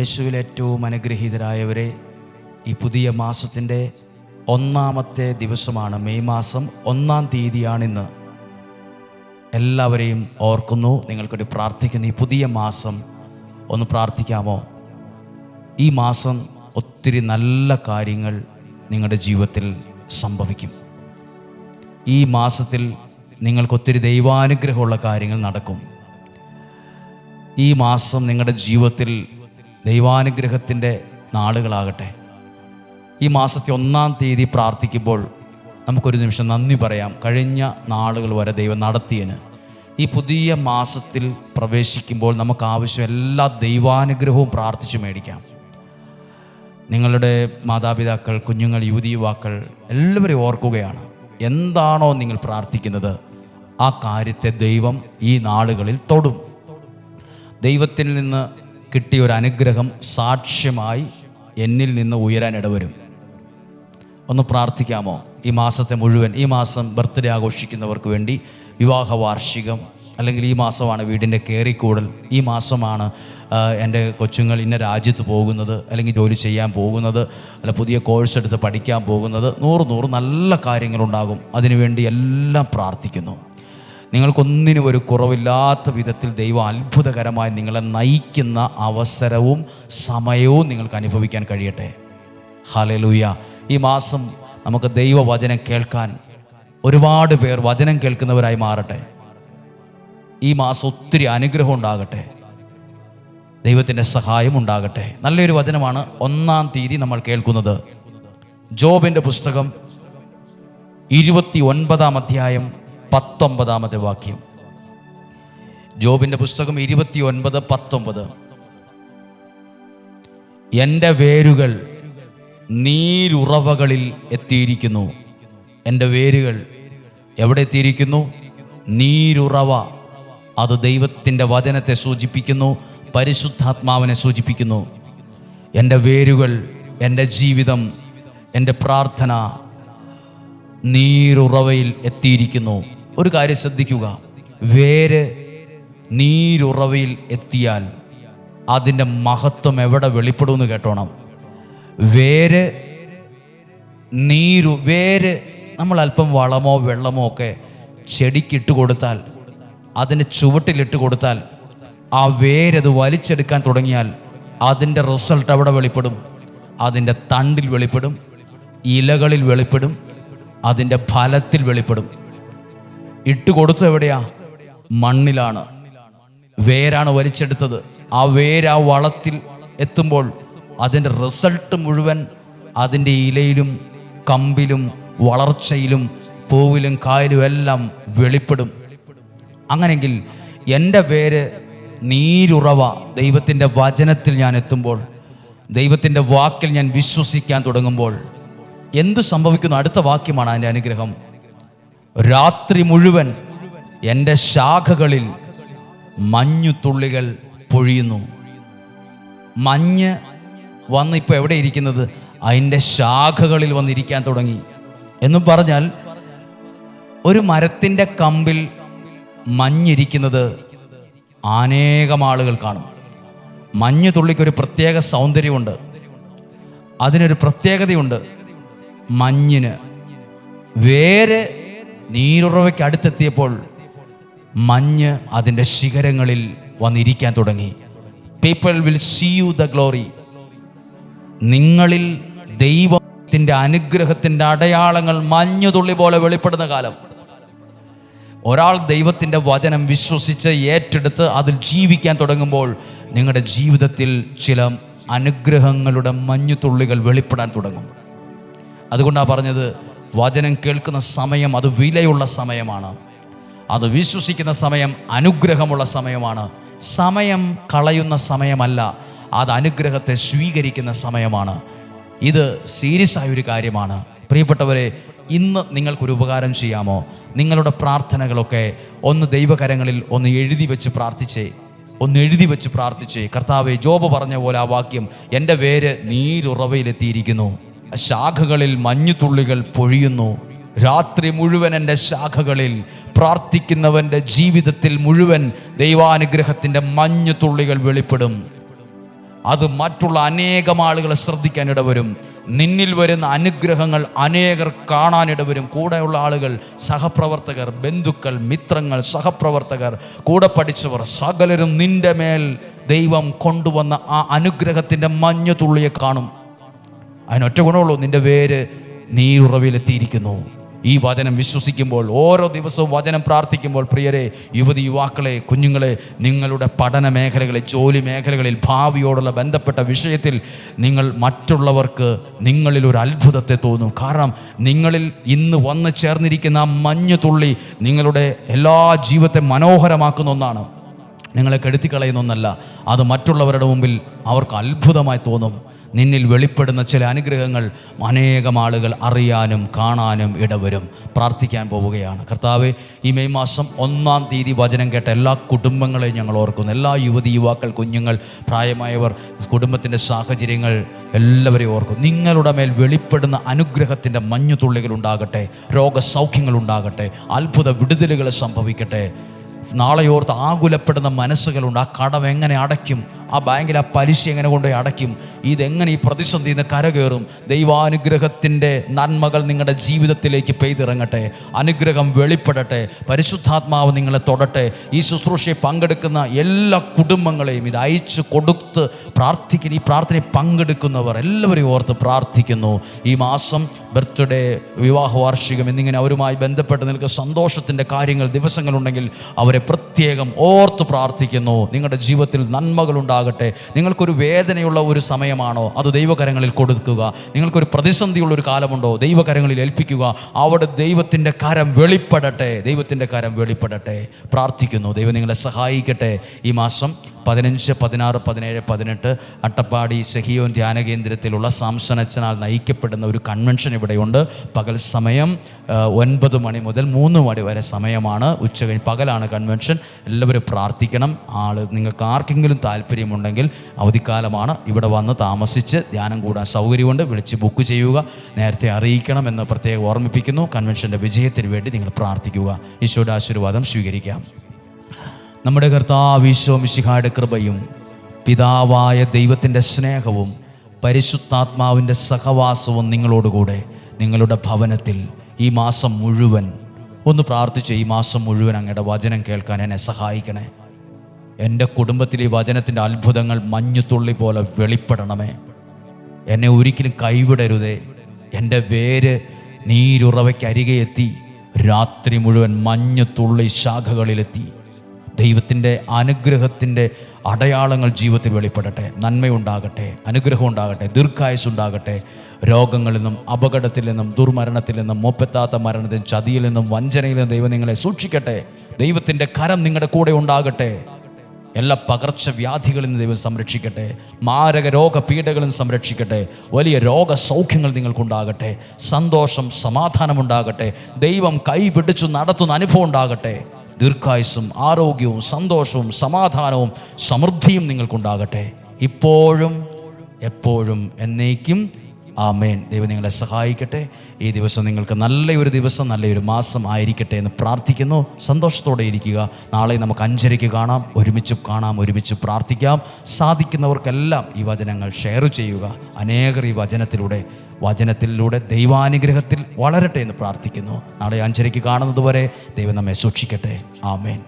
യേശുവിൽ ഏറ്റവും അനുഗ്രഹീതരായവരെ ഈ പുതിയ മാസത്തിന്റെ ഒന്നാമത്തെ ദിവസമാണ് മെയ് മാസം. ഒന്നാം തീയതിയാണിന്ന്. എല്ലാവരെയും ഓർക്കുന്നു. നിങ്ങൾക്കൊരു പ്രാർത്ഥിക്കുന്ന. ഈ പുതിയ മാസം ഒന്ന് പ്രാർത്ഥിക്കാമോ? ഈ മാസം ഒത്തിരി നല്ല കാര്യങ്ങൾ നിങ്ങളുടെ ജീവിതത്തിൽ സംഭവിക്കും. ഈ മാസത്തിൽ നിങ്ങൾക്കൊത്തിരി ദൈവാനുഗ്രഹമുള്ള കാര്യങ്ങൾ നടക്കും. ഈ മാസം നിങ്ങളുടെ ജീവിതത്തിൽ ദൈവാനുഗ്രഹത്തിന്റെ നാളുകളാകട്ടെ. ഈ മാസത്തെ ഒന്നാം തീയതി പ്രാർത്ഥിക്കുമ്പോൾ നമുക്കൊരു നിമിഷം നന്ദി പറയാം. കഴിഞ്ഞ നാളുകൾ വരെ ദൈവം നടത്തിയതിന്. ഈ പുതിയ മാസത്തിൽ പ്രവേശിക്കുമ്പോൾ നമുക്ക് ആവശ്യം എല്ലാ ദൈവാനുഗ്രഹവും പ്രാർത്ഥിച്ചു മേടിക്കാം. നിങ്ങളുടെ മാതാപിതാക്കൾ കുഞ്ഞുങ്ങൾ യുവതി യുവാക്കൾ എല്ലാവരെയും ഓർക്കുകയാണ്. എന്താണോ നിങ്ങൾ പ്രാർത്ഥിക്കുന്നത്? ആ കാര്യത്തെ ദൈവം ഈ നാളുകളിൽ തൊടും. ദൈവത്തിൽ നിന്ന് കിട്ടിയ ഒരു അനുഗ്രഹം സാക്ഷ്യമായി എന്നിൽ നിന്ന് ഉയരാൻ ഇടവരും. ഒന്ന് പ്രാർത്ഥിക്കാമോ? ഈ മാസത്തെ മുഴുവൻ ഈ മാസം ബർത്ത്ഡേ ആഘോഷിക്കുന്നവർക്ക് വേണ്ടി വിവാഹ വാർഷികം അല്ലെങ്കിൽ ഈ മാസമാണ് വീടിന്റെ കയറിക്കൂടൽ ഈ മാസമാണ് എന്റെ കൊച്ചുങ്ങൾ ഇന്ന രാജ്യത്ത് പോകുന്നത് അല്ലെങ്കിൽ ജോലി ചെയ്യാൻ പോകുന്നത് അല്ല പുതിയ കോഴ്സ് എടുത്ത് പഠിക്കാൻ പോകുന്നത് നൂറ് നൂറ് നല്ല കാര്യങ്ങളുണ്ടാകും. അതിനുവേണ്ടി എല്ലാം പ്രാർത്ഥിക്കുന്നു. നിങ്ങൾക്കൊന്നിനും ഒരു കുറവില്ലാത്ത വിധത്തിൽ ദൈവം അത്ഭുതകരമായി നിങ്ങളെ നയിക്കുന്ന അവസരവും സമയവും നിങ്ങൾക്ക് അനുഭവിക്കാൻ കഴിയട്ടെ. ഹാലലൂയ ഈ മാസം നമുക്ക് ദൈവവചനം കേൾക്കാൻ ഒരുപാട് പേർ വചനം കേൾക്കുന്നവരായി മാറട്ടെ. ഈ മാസം ഒത്തിരി അനുഗ്രഹം ഉണ്ടാകട്ടെ. ദൈവത്തിന്റെ സഹായം ഉണ്ടാകട്ടെ. നല്ലൊരു വചനമാണ് ഒന്നാം തീയതി നമ്മൾ കേൾക്കുന്നത്. ജോബിന്റെ പുസ്തകം ഇരുപത്തി ഒൻപതാം അധ്യായം പത്തൊമ്പതാമത്തെ വാക്യം. ജോബിന്റെ പുസ്തകം ഇരുപത്തി ഒൻപത് പത്തൊമ്പത്. എന്റെ വേരുകൾ നീരുറവകളിൽ എത്തിയിരിക്കുന്നു. എന്റെ വേരുകൾ എവിടെ എത്തിയിരിക്കുന്നു? നീരുറവ അത് ദൈവത്തിന്റെ വചനത്തെ സൂചിപ്പിക്കുന്നു പരിശുദ്ധാത്മാവിനെ സൂചിപ്പിക്കുന്നു. എന്റെ വേരുകൾ എന്റെ ജീവിതം എന്റെ പ്രാർത്ഥന നീരുറവയിൽ എത്തിയിരിക്കുന്നു. ഒരു കാര്യം ശ്രദ്ധിക്കുക. വേര് നീരുറവയിൽ എത്തിയാൽ അതിന്റെ മഹത്വം എവിടെ വെളിപ്പെടുമെന്ന് കേട്ടോണം. വേര് നീരു വേര് നമ്മൾ അല്പം വളമോ വെള്ളമോ ഒക്കെ ചെടിക്കിട്ട് കൊടുത്താൽ അതിന് ചുവട്ടിലിട്ട് കൊടുത്താൽ ആ വേരത് വലിച്ചെടുക്കാൻ തുടങ്ങിയാൽ അതിന്റെ റിസൾട്ട് അവിടെ വെളിപ്പെടും? അതിന്റെ തണ്ടിൽ വെളിപ്പെടും ഇലകളിൽ വെളിപ്പെടും അതിന്റെ ഫലത്തിൽ വെളിപ്പെടും. ഇട്ട് കൊടുത്തു എവിടെയാ? മണ്ണിലാണ്. വേരാണ് വലിച്ചെടുത്തത്. ആ വേര് ആ വളത്തിൽ എത്തുമ്പോൾ അതിന്റെ റിസൾട്ട് മുഴുവൻ അതിന്റെ ഇലയിലും കമ്പിലും വളർച്ചയിലും പൂവിലും കായലും എല്ലാം വെളിപ്പെടും. അങ്ങനെങ്കിൽ എന്റെ പേര് നീരുറവ ദൈവത്തിന്റെ വചനത്തിൽ ഞാൻ എത്തുമ്പോൾ ദൈവത്തിന്റെ വാക്കിൽ ഞാൻ വിശ്വസിക്കാൻ തുടങ്ങുമ്പോൾ എന്ത് സംഭവിക്കുന്നു? അടുത്ത വാക്യമാണ് അതിന്റെ അനുഗ്രഹം. രാത്രി മുഴുവൻ എന്റെ ശാഖകളിൽ മഞ്ഞുതുള്ളികൾ പൊഴിയുന്നു. മഞ്ഞ് വന്ന് ഇപ്പോൾ എവിടെ ഇരിക്കുന്നത്? അതിന്റെ ശാഖകളിൽ വന്നിരിക്കാൻ തുടങ്ങി. എന്ന് പറഞ്ഞാൽ ഒരു മരത്തിന്റെ കമ്പിൽ മഞ്ഞിരിക്കുന്നത് അനേകം ആളുകൾ കാണും. മഞ്ഞ് തുള്ളിക്കൊരു പ്രത്യേക സൗന്ദര്യമുണ്ട്. അതിനൊരു പ്രത്യേകതയുണ്ട്. മഞ്ഞിന് വേര് നീരുറവയ്ക്ക് അടുത്തെത്തിയപ്പോൾ മഞ്ഞ് അതിന്റെ ശിഖരങ്ങളിൽ വന്നിരിക്കാൻ തുടങ്ങി. People will see you the glory നിങ്ങളിൽ ദൈവത്തിന്റെ അനുഗ്രഹത്തിന്റെ അടയാളങ്ങൾ മഞ്ഞുതുള്ളി പോലെ വെളിപ്പെടുന്ന കാലം. ഒരാൾ ദൈവത്തിന്റെ വചനം വിശ്വസിച്ച് ഏറ്റെടുത്ത് അതിൽ ജീവിക്കാൻ തുടങ്ങുമ്പോൾ നിങ്ങളുടെ ജീവിതത്തിൽ ചില അനുഗ്രഹങ്ങളുടെ മഞ്ഞുതുള്ളികൾ വെളിപ്പെടാൻ തുടങ്ങും. അതുകൊണ്ടാണ് പറഞ്ഞത് വചനം കേൾക്കുന്ന സമയം അത് വിലയുള്ള സമയമാണ്. അത് വിശ്വസിക്കുന്ന സമയം അനുഗ്രഹമുള്ള സമയമാണ്. സമയം കളയുന്ന സമയമല്ല അത് അനുഗ്രഹത്തെ സ്വീകരിക്കുന്ന സമയമാണ്. ഇത് സീരിയസ് ആയ ഒരു കാര്യമാണ്. പ്രിയപ്പെട്ടവരെ ഇന്ന് നിങ്ങൾക്കൊരു ഉപകാരം ചെയ്യാമോ? നിങ്ങളുടെ പ്രാർത്ഥനകളൊക്കെ ഒന്ന് ദൈവകരങ്ങളിൽ ഒന്ന് എഴുതി വെച്ച് പ്രാർത്ഥിച്ചേ. ഒന്ന് എഴുതി വെച്ച് പ്രാർത്ഥിച്ചേ. കർത്താവെ ജോബ് പറഞ്ഞ പോലെ ആ വാക്യം എന്റെ പേര് നീരുറവയിലെത്തിയിരിക്കുന്നു. ശാഖകളിൽ മഞ്ഞുതുള്ളികൾ പൊഴിയുന്നു. രാത്രി മുഴുവൻ എന്റെ ശാഖകളിൽ പ്രാർത്ഥിക്കുന്നവന്റെ ജീവിതത്തിൽ മുഴുവൻ ദൈവാനുഗ്രഹത്തിന്റെ മഞ്ഞുതുള്ളികൾ വെളിപ്പെടും. അത് മറ്റുള്ള അനേകം ആളുകളെ ശ്രദ്ധിക്കാൻ ഇടവരും നിന്നിൽ വരുന്ന അനുഗ്രഹങ്ങൾ അനേകർ കാണാനിടവരും. കൂടെയുള്ള ആളുകൾ സഹപ്രവർത്തകർ ബന്ധുക്കൾ മിത്രങ്ങൾ സഹപ്രവർത്തകർ കൂടെ പഠിച്ചവർ സകലരും നിന്റെ മേൽ ദൈവം കൊണ്ടുവന്ന ആ അനുഗ്രഹത്തിന്റെ മഞ്ഞുതുള്ളിയെ കാണും. അതിനൊറ്റ ഗുണമുള്ളൂ നിന്റെ പേര് നീരുറവിലെത്തിയിരിക്കുന്നു ഈ വചനം വിശ്വസിക്കുമ്പോൾ ഓരോ ദിവസവും വചനം പ്രാർത്ഥിക്കുമ്പോൾ പ്രിയരെ യുവതി യുവാക്കളെ കുഞ്ഞുങ്ങളെ നിങ്ങളുടെ പഠന മേഖലകളിൽ ജോലി മേഖലകളിൽ ഭാവിയോടുള്ള ബന്ധപ്പെട്ട വിഷയത്തിൽ നിങ്ങൾ മറ്റുള്ളവർക്ക് നിങ്ങളിൽ ഒരു അത്ഭുതത്തെ തോന്നും. കാരണം നിങ്ങളിൽ ഇന്ന് വന്ന് ചേർന്നിരിക്കുന്ന മഞ്ഞു തുള്ളി നിങ്ങളുടെ എല്ലാ ജീവിതത്തെ മനോഹരമാക്കുന്ന ഒന്നാണ്. നിങ്ങളെ കെടുത്തിക്കളയുന്ന ഒന്നല്ല. അത് മറ്റുള്ളവരുടെ മുമ്പിൽ അവർക്ക് അത്ഭുതമായി തോന്നും. നിന്നിൽ വെളിപ്പെടുന്ന ചില അനുഗ്രഹങ്ങൾ അനേകം ആളുകൾ അറിയാനും കാണാനും ഇടവരും. പ്രാർത്ഥിക്കാൻ പോവുകയാണ്. കർത്താവ് ഈ മെയ് മാസം ഒന്നാം തീയതി വചനം കേട്ട എല്ലാ കുടുംബങ്ങളെയും ഞങ്ങൾ ഓർക്കുന്നു. എല്ലാ യുവതി യുവാക്കൾ കുഞ്ഞുങ്ങൾ പ്രായമായവർ കുടുംബത്തിന്റെ സാഹചര്യങ്ങൾ എല്ലാവരെയും ഓർക്കും നിങ്ങളുടെ മേൽ വെളിപ്പെടുന്ന അനുഗ്രഹത്തിന്റെ മഞ്ഞുതുള്ളികൾ ഉണ്ടാകട്ടെ രോഗസൗഖ്യങ്ങൾ ഉണ്ടാകട്ടെ അത്ഭുത വിടുതലുകൾ സംഭവിക്കട്ടെ. നാളെയോർത്ത് ആകുലപ്പെടുന്ന മനസ്സുകളുണ്ട്. ആ കടം എങ്ങനെ അടയ്ക്കും? ആ ബാങ്കിൽ ആ പലിശ എങ്ങനെ കൊണ്ടുപോയി അടയ്ക്കും? ഇതെങ്ങനെ ഈ പ്രതിസന്ധിയിൽ നിന്ന് കരകയറും? ദൈവാനുഗ്രഹത്തിന്റെ നന്മകൾ നിങ്ങളുടെ ജീവിതത്തിലേക്ക് പെയ്തിറങ്ങട്ടെ. അനുഗ്രഹം വെളിപ്പെടട്ടെ. പരിശുദ്ധാത്മാവ് നിങ്ങളെ തൊടട്ടെ. ഈ ശുശ്രൂഷയെ പങ്കെടുക്കുന്ന എല്ലാ കുടുംബങ്ങളെയും ഇത് അയച്ചു കൊടുത്ത് പ്രാർത്ഥിക്കുന്ന ഈ പ്രാർത്ഥനയിൽ പങ്കെടുക്കുന്നവർ എല്ലാവരെയും ഓർത്ത് പ്രാർത്ഥിക്കുന്നു. ഈ മാസം ബർത്ത്ഡേ വിവാഹ വാർഷികം എന്നിങ്ങനെ അവരുമായി ബന്ധപ്പെട്ട് നിൽക്കുന്ന സന്തോഷത്തിന്റെ കാര്യങ്ങൾ ദിവസങ്ങളുണ്ടെങ്കിൽ അവരെ പ്രത്യേകം ഓർത്ത് പ്രാർത്ഥിക്കുന്നു. നിങ്ങളുടെ ജീവിതത്തിൽ നന്മകൾ ഉണ്ടാകട്ടെ. നിങ്ങൾക്കൊരു വേദനയുള്ള ഒരു സമയമാണോ? അത് ദൈവകരങ്ങളിൽ കൊടുക്കുക. നിങ്ങൾക്കൊരു പ്രതിസന്ധിയുള്ള ഒരു കാലമുണ്ടോ? ദൈവകരങ്ങളിൽ ഏൽപ്പിക്കുക. അവിടെ ദൈവത്തിന്റെ കരം വെളിപ്പെടട്ടെ. ദൈവത്തിന്റെ കരം വെളിപ്പെടട്ടെ. പ്രാർത്ഥിക്കുന്നു. ദൈവം നിങ്ങളെ സഹായിക്കട്ടെ. ഈ മാസം പതിനഞ്ച് പതിനാറ് പതിനേഴ് പതിനെട്ട് അട്ടപ്പാടി സഹിയോൻ ധ്യാന കേന്ദ്രത്തിലുള്ള സാംസനച്ചനാൽ നയിക്കപ്പെടുന്ന ഒരു കൺവെൻഷൻ ഇവിടെയുണ്ട്. പകൽ സമയം ഒൻപത് മണി മുതൽ മൂന്ന് മണി വരെ സമയമാണ്. ഉച്ച കഴിഞ്ഞ് പകലാണ് കൺവെൻഷൻ എല്ലാവരും പ്രാർത്ഥിക്കണം. ആൾ നിങ്ങൾക്ക് ആർക്കെങ്കിലും താല്പര്യമുണ്ടെങ്കിൽ അവധിക്കാലമാണ് ഇവിടെ വന്ന് താമസിച്ച് ധ്യാനം കൂടാൻ സൗകര്യമുണ്ട്. വിളിച്ച് ബുക്ക് ചെയ്യുക നേരത്തെ അറിയിക്കണം എന്ന് പ്രത്യേകം ഓർമ്മിപ്പിക്കുന്നു. കൺവെൻഷന്റെ വിജയത്തിന് വേണ്ടി നിങ്ങൾ പ്രാർത്ഥിക്കുക. ഈശോയുടെ ആശീർവാദം സ്വീകരിക്കാം. നമ്മുടെ കർത്താവ് ഈശോ മിശിഹായുടെ കൃപയും പിതാവായ ദൈവത്തിന്റെ സ്നേഹവും പരിശുദ്ധാത്മാവിന്റെ സഹവാസവും നിങ്ങളോടുകൂടെ നിങ്ങളുടെ ഭവനത്തിൽ ഈ മാസം മുഴുവൻ. ഒന്ന് പ്രാർത്ഥിച്ച് ഈ മാസം മുഴുവൻ അങ്ങയുടെ വചനം കേൾക്കാൻ എന്നെ സഹായിക്കണേ. എന്റെ കുടുംബത്തിൽ ഈ വചനത്തിന്റെ അത്ഭുതങ്ങൾ മഞ്ഞുതുള്ളി പോലെ വെളിപ്പെടണമേ. എന്നെ ഒരിക്കലും കൈവിടരുതേ. എന്റെ വേര് നീരുറവയ്ക്കരികെ എത്തി. രാത്രി മുഴുവൻ മഞ്ഞുതുള്ളി ശാഖകളിലെത്തി. ദൈവത്തിന്റെ അനുഗ്രഹത്തിന്റെ അടയാളങ്ങൾ ജീവിതത്തിൽ വെളിപ്പെടട്ടെ. നന്മയുണ്ടാകട്ടെ അനുഗ്രഹം ഉണ്ടാകട്ടെ ദീർഘായുസ് ഉണ്ടാകട്ടെ രോഗങ്ങളിൽ നിന്നും അപകടത്തിൽ നിന്നും ദുർമരണത്തിൽ നിന്നും മൂപ്പത്താത്ത മരണത്തിൽ ചതിയിൽ നിന്നും വഞ്ചനയിൽ നിന്നും ദൈവം നിങ്ങളെ സൂക്ഷിക്കട്ടെ. ദൈവത്തിന്റെ കരം നിങ്ങളുടെ കൂടെ ഉണ്ടാകട്ടെ. എല്ലാ പകർച്ചവ്യാധികളിൽ നിന്ന് ദൈവം സംരക്ഷിക്കട്ടെ. മാരക രോഗപീഠകളിൽ നിന്ന് സംരക്ഷിക്കട്ടെ. വലിയ രോഗസൗഖ്യങ്ങൾ നിങ്ങൾക്കുണ്ടാകട്ടെ. സന്തോഷം സമാധാനം ഉണ്ടാകട്ടെ ദൈവം കൈപിടിച്ചു നടത്തുന്ന അനുഭവം ഉണ്ടാകട്ടെ. ദീർഘായുസ്സും ആരോഗ്യവും സന്തോഷവും സമാധാനവും സമൃദ്ധിയും നിങ്ങൾക്കുണ്ടാകട്ടെ. ഇപ്പോഴും എപ്പോഴും എന്നേക്കും ആമേൻ. ദൈവം നിങ്ങളെ സഹായിക്കട്ടെ. ഈ ദിവസം നിങ്ങൾക്ക് നല്ലൊരു ദിവസം നല്ലൊരു മാസം ആയിരിക്കട്ടെ എന്ന് പ്രാർത്ഥിക്കുന്നു. സന്തോഷത്തോടെ ഇരിക്കുക. നാളെ നമുക്ക് അഞ്ചരയ്ക്ക് കാണാം. ഒരുമിച്ച് കാണാം ഒരുമിച്ച് പ്രാർത്ഥിക്കാം. സാധിക്കുന്നവർക്കെല്ലാം ഈ വചനങ്ങൾ ഷെയർ ചെയ്യുക. അനേകർ ഈ വചനത്തിലൂടെ വചനത്തിലൂടെ ദൈവാനുഗ്രഹത്തിൽ വളരട്ടെ എന്ന് പ്രാർത്ഥിക്കുന്നു. നാളെ അഞ്ചരയ്ക്ക് കാണുന്നതുവരെ ദൈവം നമ്മെ സൂക്ഷിക്കട്ടെ. ആമേൻ.